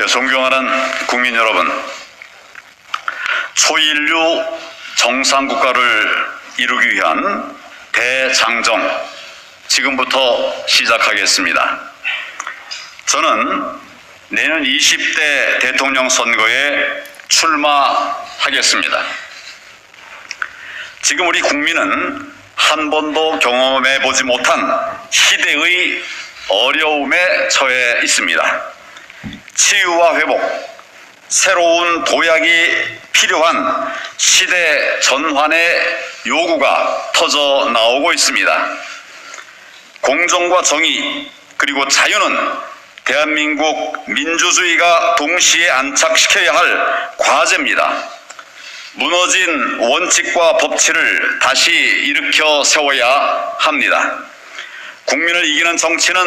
예, 존경하는 국민 여러분, 초인류 정상국가를 이루기 위한 대장정 지금부터 시작하겠습니다. 저는 내년 20대 대통령 선거에 출마하겠습니다. 지금 우리 국민은 한 번도 경험해 보지 못한 시대의 어려움에 처해 있습니다. 치유와 회복, 새로운 도약이 필요한 시대 전환의 요구가 터져 나오고 있습니다. 공정과 정의, 그리고 자유는 대한민국 민주주의가 동시에 안착시켜야 할 과제입니다. 무너진 원칙과 법치를 다시 일으켜 세워야 합니다. 국민을 이기는 정치는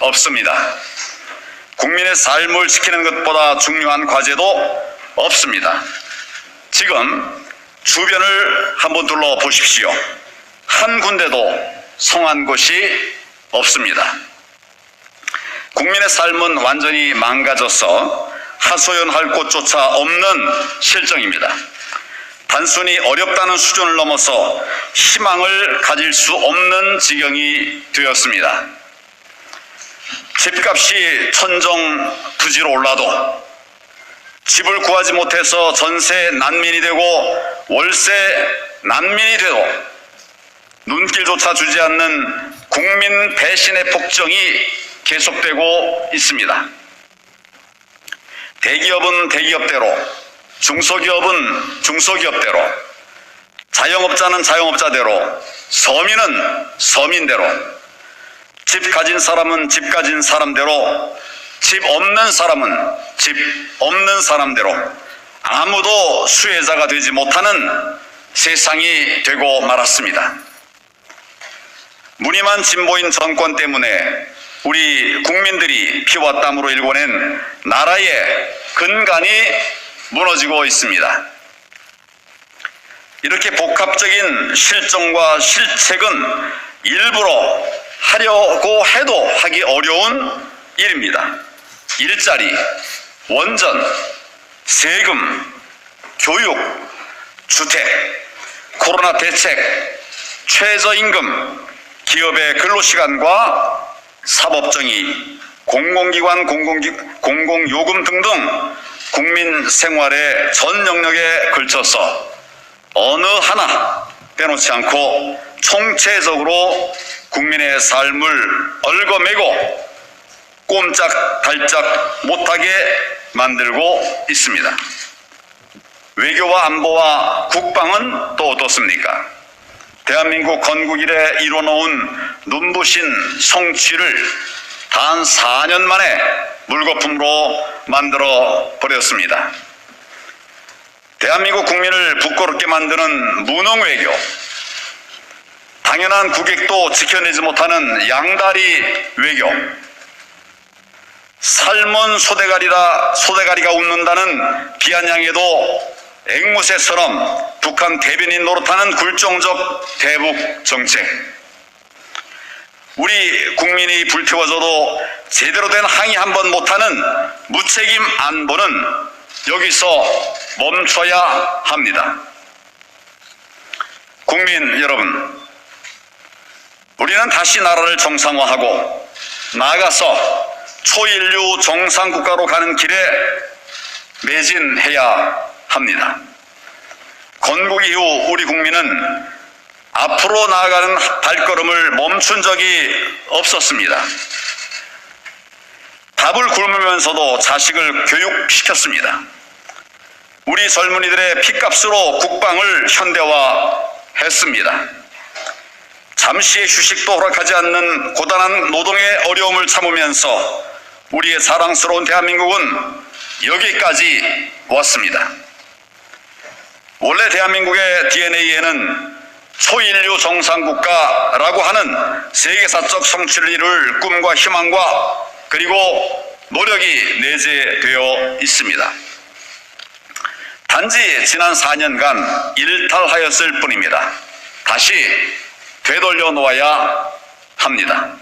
없습니다. 국민의 삶을 지키는 것보다 중요한 과제도 없습니다. 지금 주변을 한번 둘러보십시오. 한 군데도 성한 곳이 없습니다. 국민의 삶은 완전히 망가져서 하소연할 곳조차 없는 실정입니다. 단순히 어렵다는 수준을 넘어서 희망을 가질 수 없는 지경이 되었습니다. 집값이 천정 부지로 올라도 집을 구하지 못해서 전세 난민이 되고 월세 난민이 돼도 눈길조차 주지 않는 국민 배신의 폭정이 계속되고 있습니다. 대기업은 대기업대로, 중소기업은 중소기업대로, 자영업자는 자영업자대로, 서민은 서민대로, 집 가진 사람은 집 가진 사람대로, 집 없는 사람은 집 없는 사람대로 아무도 수혜자가 되지 못하는 세상이 되고 말았습니다. 무늬만 진보인 정권 때문에 우리 국민들이 피와 땀으로 일궈낸 나라의 근간이 무너지고 있습니다. 이렇게 복합적인 실정과 실책은 일부러 하려고 해도 하기 어려운 일입니다. 일자리, 원전, 세금, 교육, 주택, 코로나 대책, 최저임금, 기업의 근로시간과 사법정의, 공공기관 공공기, 공공요금 등등 국민 생활의 전 영역에 걸쳐서 어느 하나 빼놓지 않고 총체적으로 국민의 삶을 얽어매고 꼼짝달짝 못하게 만들고 있습니다. 외교와 안보와 국방은 또 어떻습니까? 대한민국 건국 이래 이뤄놓은 눈부신 성취를 단 4년 만에 물거품으로 만들어 버렸습니다. 대한민국 국민을 부끄럽게 만드는 무능 외교, 당연한 국익도 지켜내지 못하는 양다리 외교, 삶은 소대가리라 소대가리가 웃는다는 비아냥에도 앵무새처럼 북한 대변인 노릇하는 굴종적 대북 정책. 우리 국민이 불태워져도 제대로 된 항의 한 번 못하는 무책임 안보는 여기서 멈춰야 합니다. 국민 여러분, 우리는 다시 나라를 정상화하고 나아가서 초인류 정상국가로 가는 길에 매진해야 합니다. 건국 이후 우리 국민은 앞으로 나아가는 발걸음을 멈춘 적이 없었습니다. 밥을 굶으면서도 자식을 교육시켰습니다. 우리 젊은이들의 피값으로 국방을 현대화했습니다. 잠시의 휴식도 허락하지 않는 고단한 노동의 어려움을 참으면서 우리의 사랑스러운 대한민국은 여기까지 왔습니다. 원래 대한민국의 DNA에는 초인류 정상국가라고 하는 세계사적 성취를 이룰 꿈과 희망과 그리고 노력이 내재되어 있습니다. 단지 지난 4년간 일탈하였을 뿐입니다. 다시 되돌려 놓아야 합니다.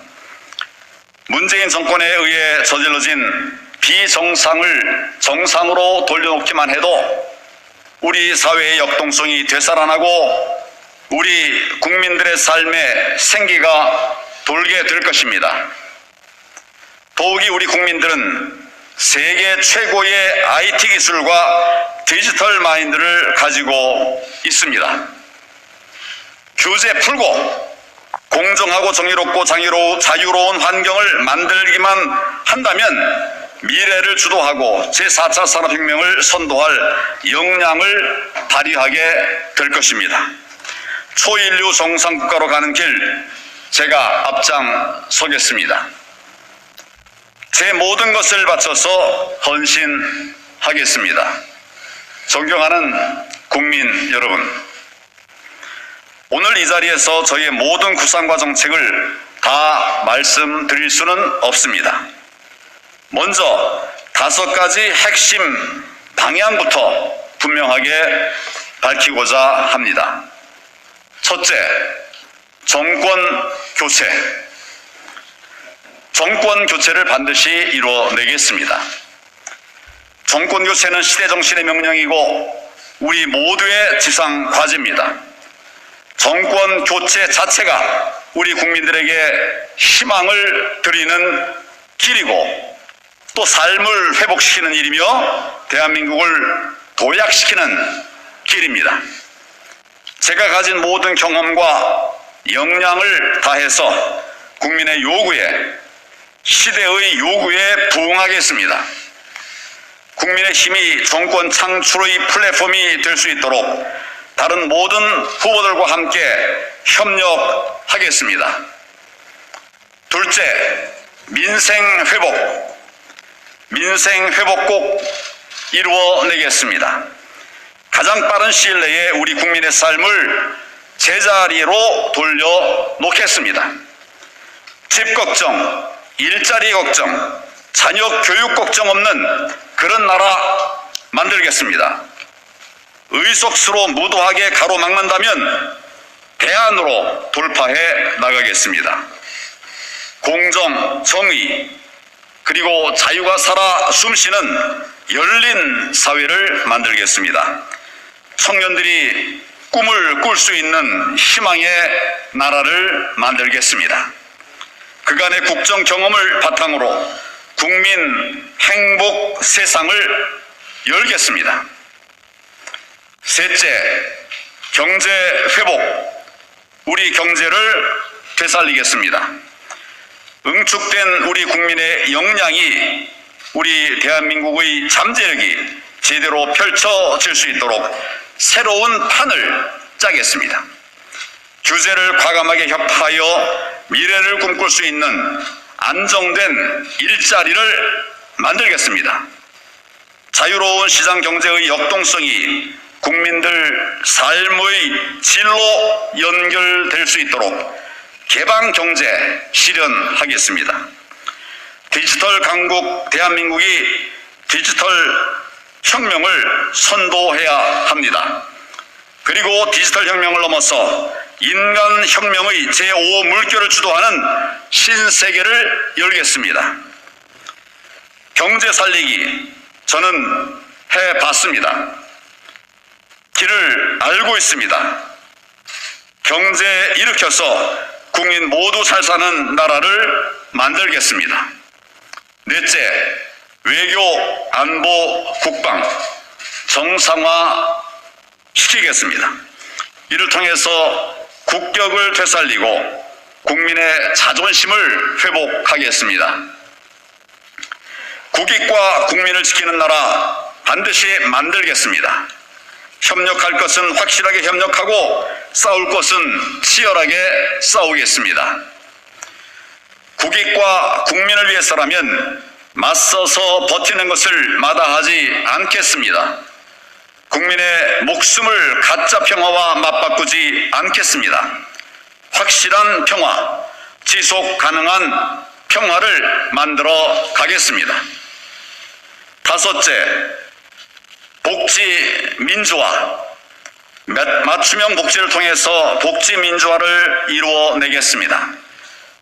문재인 정권에 의해 저질러진 비정상을 정상으로 돌려놓기만 해도 우리 사회의 역동성이 되살아나고 우리 국민들의 삶에 생기가 돌게 될 것입니다. 더욱이 우리 국민들은 세계 최고의 IT 기술과 디지털 마인드를 가지고 있습니다. 규제 풀고 공정하고 정의롭고 장의로 자유로운 환경을 만들기만 한다면 미래를 주도하고 제4차 산업혁명을 선도할 역량을 발휘하게 될 것입니다. 초인류 정상국가로 가는 길 제가 앞장서겠습니다. 제 모든 것을 바쳐서 헌신하겠습니다. 존경하는 국민 여러분, 오늘 이 자리에서 저희의 모든 구상과 정책을 다 말씀드릴 수는 없습니다. 먼저 다섯 가지 핵심 방향부터 분명하게 밝히고자 합니다. 첫째, 정권 교체. 정권 교체를 반드시 이루어내겠습니다. 정권 교체는 시대 정신의 명령이고 우리 모두의 지상 과제입니다. 정권 교체 자체가 우리 국민들에게 희망을 드리는 길이고 또 삶을 회복시키는 일이며 대한민국을 도약시키는 길입니다. 제가 가진 모든 경험과 역량을 다해서 국민의 요구에 시대의 요구에 부응하겠습니다. 국민의 힘이 정권 창출의 플랫폼이 될 수 있도록 다른 모든 후보들과 함께 협력하겠습니다. 둘째, 민생 회복. 민생 회복 꼭 이루어내겠습니다. 가장 빠른 시일 내에 우리 국민의 삶을 제자리로 돌려놓겠습니다. 집 걱정, 일자리 걱정, 자녀 교육 걱정 없는 그런 나라 만들겠습니다. 의석수로 무도하게 가로막는다면 대안으로 돌파해 나가겠습니다. 공정, 정의, 그리고 자유가 살아 숨쉬는 열린 사회를 만들겠습니다. 청년들이 꿈을 꿀 수 있는 희망의 나라를 만들겠습니다. 그간의 국정 경험을 바탕으로 국민 행복 세상을 열겠습니다. 셋째, 경제 회복. 우리 경제를 되살리겠습니다. 응축된 우리 국민의 역량이 우리 대한민국의 잠재력이 제대로 펼쳐질 수 있도록 새로운 판을 짜겠습니다. 규제를 과감하게 협파하여 미래를 꿈꿀 수 있는 안정된 일자리를 만들겠습니다. 자유로운 시장 경제의 역동성이 국민들 삶의 질로 연결될 수 있도록 개방 경제 실현하겠습니다. 디지털 강국 대한민국이 디지털 혁명을 선도해야 합니다. 그리고 디지털 혁명을 넘어서 인간 혁명의 제5 물결을 주도하는 신세계를 열겠습니다. 경제 살리기 저는 해봤습니다. 길을 알고 있습니다. 경제 일으켜서 국민 모두 잘 사는 나라를 만들겠습니다. 넷째, 외교, 안보, 국방 정상화 시키겠습니다. 이를 통해서 국격을 되살리고 국민의 자존심을 회복하겠습니다. 국익과 국민을 지키는 나라 반드시 만들겠습니다. 협력할 것은 확실하게 협력하고 싸울 것은 치열하게 싸우겠습니다. 국익과 국민을 위해서라면 맞서서 버티는 것을 마다하지 않겠습니다. 국민의 목숨을 가짜 평화와 맞바꾸지 않겠습니다. 확실한 평화, 지속 가능한 평화를 만들어 가겠습니다. 다섯째, 복지 민주화. 맞춤형 복지를 통해서 복지 민주화를 이루어내겠습니다.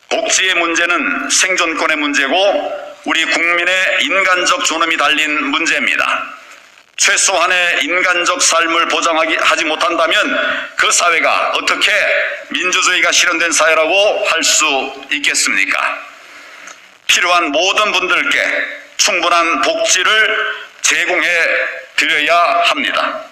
복지의 문제는 생존권의 문제고 우리 국민의 인간적 존엄이 달린 문제입니다. 최소한의 인간적 삶을 보장하기 하지 못한다면 그 사회가 어떻게 민주주의가 실현된 사회라고 할 수 있겠습니까? 필요한 모든 분들께 충분한 복지를 제공해 드려야 합니다.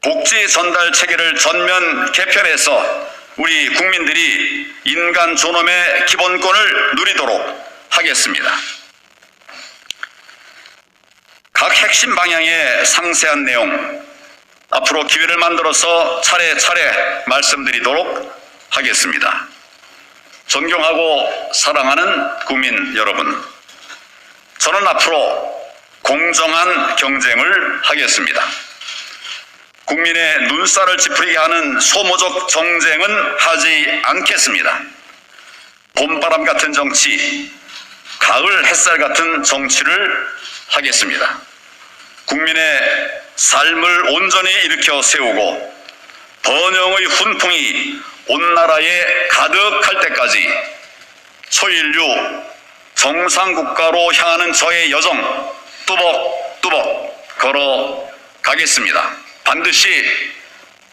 복지 전달 체계를 전면 개편해서 우리 국민들이 인간 존엄의 기본권을 누리도록 하겠습니다. 각 핵심 방향의 상세한 내용 앞으로 기회를 만들어서 차례차례 말씀드리도록 하겠습니다. 존경하고 사랑하는 국민 여러분, 저는 앞으로 공정한 경쟁을 하겠습니다. 국민의 눈살을 찌푸리게 하는 소모적 정쟁은 하지 않겠습니다. 봄바람 같은 정치, 가을 햇살 같은 정치를 하겠습니다. 국민의 삶을 온전히 일으켜 세우고 번영의 훈풍이 온 나라에 가득할 때까지 초인류 정상국가로 향하는 저의 여정 뚜벅뚜벅 걸어 가겠습니다. 반드시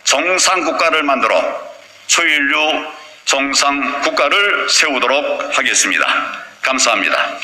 정상 국가를 만들어 초인류 정상 국가를 세우도록 하겠습니다. 감사합니다.